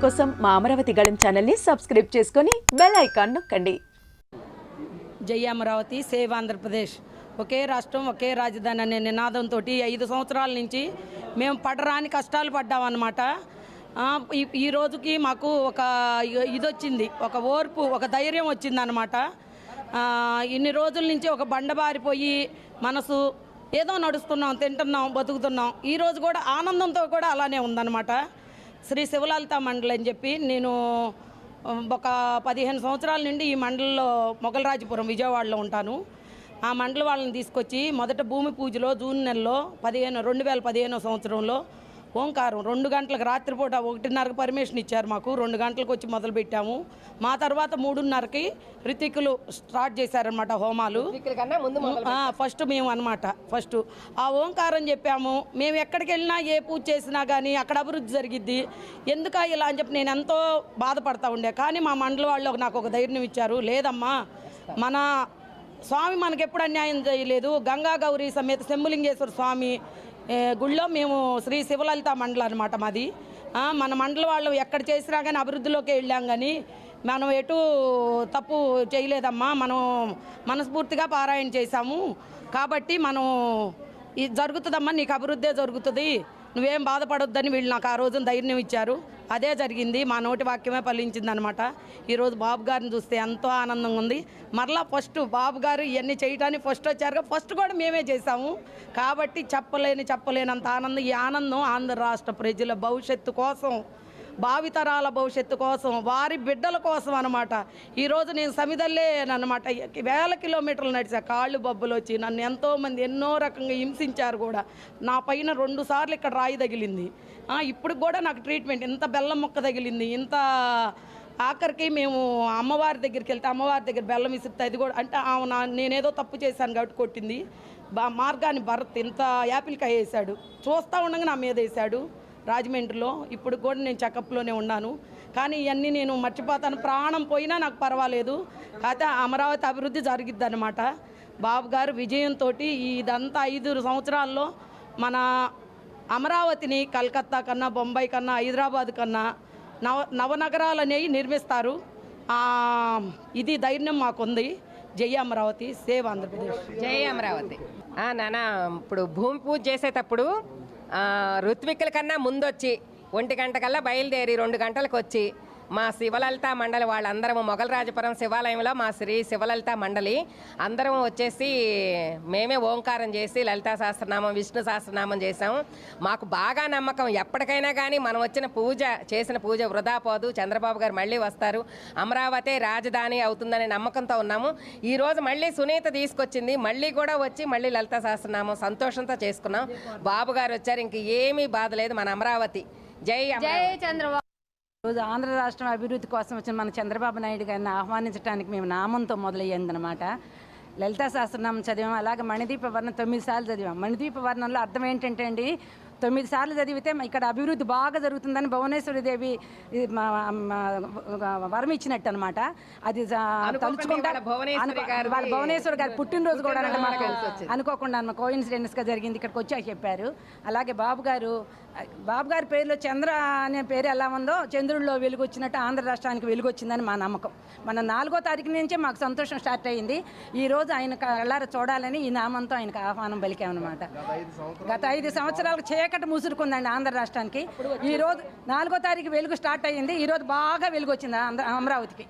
కోసం మా అమరావతి గళం ఛానల్ని సబ్స్క్రైబ్ చేసుకొని బెల్ ఐకాన్ నొక్కండి. జై అమరావతి సేవ్ ఆంధ్రప్రదేశ్. ఒకే రాష్ట్రం ఒకే రాజధాని అనే నినాదంతో ఐదు సంవత్సరాల నుంచి మేము పడరాని కష్టాలు పడ్డామన్నమాట. ఈ- ఈ రోజుకి మాకు ఒక ఇది వచ్చింది ఒక ఓర్పు ఒక ధైర్యం వచ్చిందనమాట ఇన్ని రోజుల నుంచి ఒక బండబారిపోయి మనసు ఏదో నడుస్తున్నాం తింటున్నాం బతుకుతున్నాం. ఈరోజు కూడా ఆనందంతో కూడా అలానే ఉందన్నమాట. శ్రీ శివలలిత మండలి అని చెప్పి నేను ఒక పదిహేను సంవత్సరాల నుండి ఈ మండలిలో మొగలరాజపురం విజయవాడలో ఉంటాను. ఆ మండలి వాళ్ళని తీసుకొచ్చి మొదట భూమి పూజలో జూన్ నెలలో పదిహేను రెండు వేల పదిహేనో సంవత్సరంలో ఓంకారం. రెండు గంటలకు రాత్రిపూట ఒకటిన్నరకు పర్మిషన్ ఇచ్చారు మాకు. రెండు గంటలకు వచ్చి మొదలు పెట్టాము. మా తర్వాత మూడున్నరకి రితికులు స్టార్ట్ చేశారనమాట హోమాలు. ఫస్ట్ మేము అనమాట ఫస్ట్. ఆ ఓంకారం చెప్పాము. మేము ఎక్కడికి వెళ్ళినా ఏ పూజ చేసినా కానీ అక్కడ అభివృద్ధి జరిగిద్ది. ఎందుక ఇలా అని చెప్పి నేను ఎంతో బాధపడతా ఉండే. కానీ మా మండలి వాళ్ళు నాకు ఒక ధైర్యం ఇచ్చారు. లేదమ్మా మన స్వామి మనకి ఎప్పుడు అన్యాయం చేయలేదు. గంగా గౌరీ సమేత శంభులింగేశ్వర స్వామి గుళ్ళో మేము శ్రీ శివలలిత మండలం అనమాట మాది. మన మండలి వాళ్ళు ఎక్కడ చేసినా కానీ అభివృద్ధిలోకి వెళ్ళాం కానీ మనం ఎటు తప్పు చేయలేదమ్మా. మనం మనస్ఫూర్తిగా పారాయణ చేశాము. కాబట్టి మనం ఇది జరుగుతుందమ్మా నీకు అభివృద్ధే జరుగుతుంది. నువ్వేం బాధపడొద్దని వీళ్ళు నాకు ఆ రోజున ధైర్యం ఇచ్చారు. అదే జరిగింది. మా నోటి వాక్యమే ఫలించింది అనమాట ఈరోజు బాబు గారిని చూస్తే ఎంతో ఆనందంగా ఉంది. మరలా ఫస్ట్ బాబు గారు ఇవన్నీ చేయడానికి ఫస్ట్ వచ్చారు ఫస్ట్ కూడా మేమే చేసాము కాబట్టి చెప్పలేని చెప్పలేనంత ఆనందం ఈ ఆనందం ఆంధ్ర రాష్ట్ర ప్రజల భవిష్యత్తు కోసం భావితరాల భవిష్యత్తు కోసం వారి బిడ్డల కోసం అనమాట ఈరోజు నేను సమిదల్లే అనమాట వేల కిలోమీటర్లు నడిచా కాళ్ళు బొబ్బలు వచ్చి నన్ను ఎంతోమంది ఎన్నో రకంగా హింసించారు కూడా. నా పైన రెండు సార్లు ఇక్కడ రాయి తగిలింది. ఇప్పుడు కూడా నాకు ట్రీట్మెంట్ ఇంత బెల్లం మొక్క తగిలింది ఇంత ఆఖరికి మేము అమ్మవారి దగ్గరికి వెళ్తే అమ్మవారి దగ్గర బెల్లం ఇసిరితే అది కూడా అంటే ఆమె నేనేదో తప్పు చేశాను కాబట్టి కొట్టింది. బా మార్గాన్ని భరత్ ఇంత యాపిల్కాయ వేసాడు. చూస్తూ ఉండగా నా మీద వేసాడు. రాజమండ్రిలో. ఇప్పుడు కూడా నేను చెకప్లోనే ఉన్నాను. కానీ ఇవన్నీ నేను మర్చిపోతాను. ప్రాణం పోయినా నాకు పర్వాలేదు. కాకపోతే అమరావతి అభివృద్ధి జరిగిద్ది అనమాట బాబు గారు విజయంతో ఇదంతా ఐదు సంవత్సరాల్లో మన అమరావతిని కలకత్తా కన్నా బొంబాయి కన్నా హైదరాబాద్ కన్నా నవ నవనగరాలు అనేవి నిర్మిస్తారు ఇది ధైర్యం మాకుంది. జై అమరావతి సేవ్ ఆంధ్రప్రదేశ్. జై అమరావతి. నానా ఇప్పుడు భూమి పూజ చేసేటప్పుడు ఋత్విక్కుల కన్నా ముందొచ్చి ఒంటి గంట కల్లా బయలుదేరి రెండు గంటలకు వచ్చి మా శివలలిత మండలి వాళ్ళందరము మొగలరాజపురం శివాలయంలో మా శ్రీ శివలలిత మండలి అందరం వచ్చేసి మేమే ఓంకారం చేసి లలితా సహస్రనామం విష్ణు సహస్రనామం చేసాము మాకు బాగా నమ్మకం. ఎప్పటికైనా కానీ మనం వచ్చిన పూజ చేసిన పూజ వృధా పోదు. చంద్రబాబు గారు మళ్ళీ వస్తారు. అమరావతి రాజధాని అవుతుందనే నమ్మకంతో ఉన్నాము. ఈ రోజు మళ్ళీ సునీత తీసుకొచ్చింది. మళ్ళీ కూడా వచ్చి మళ్ళీ లలితా సహస్రనామం సంతోషంతో చేసుకున్నాం. బాబు గారు వచ్చారు. ఇంక ఏమీ బాధ లేదు. మన అమరావతి. జై అమరావతి. రోజు ఆంధ్ర రాష్ట్రం అభివృద్ధి కోసం వచ్చిన మన చంద్రబాబు నాయుడు గారిని ఆహ్వానించడానికి మేము నామంతో మొదలయ్యిందనమాట లలితా సహస్రనామం చదివాం అలాగే మణిదీప వర్ణం తొమ్మిది సార్లు చదివాం. మణిదీప వర్ణంలో అర్థం ఏంటంటే అండి తొమ్మిది సార్లు చదివితే ఇక్కడ అభివృద్ధి బాగా జరుగుతుందని భువనేశ్వరి దేవి వరం ఇచ్చినట్టు అనమాట అది తలుచుకుంటా వాళ్ళ భువనేశ్వరి గారి పుట్టినరోజు కూడా అంటే మాకు. అనుకోకుండా కోయిన్సిడెన్స్గా జరిగింది. ఇక్కడికి వచ్చాక చెప్పారు. అలాగే బాబు గారు బాబు గారి పేరులో చంద్ర అనే పేరు ఎలా ఉందో చంద్రుల్లో వెలుగు వచ్చినట్టు ఆంధ్ర రాష్ట్రానికి వెలుగు వచ్చిందని మా నమ్మకం. మన నాలుగో తారీఖు నుంచే మాకు సంతోషం స్టార్ట్ అయ్యింది ఈ రోజు ఆయన కళ్ళార చూడాలని ఈ నామంతో ఆయనకు ఆహ్వానం పలికామన్నమాట. గత ఐదు సంవత్సరాలకు చీకటి ముసురుకుందండి ఆంధ్ర రాష్ట్రానికి. ఈ రోజు నాలుగో తారీఖు వెలుగు స్టార్ట్ అయ్యింది. ఈ రోజు బాగా వెలుగు వచ్చింది ఆంధ్ర అమరావతికి.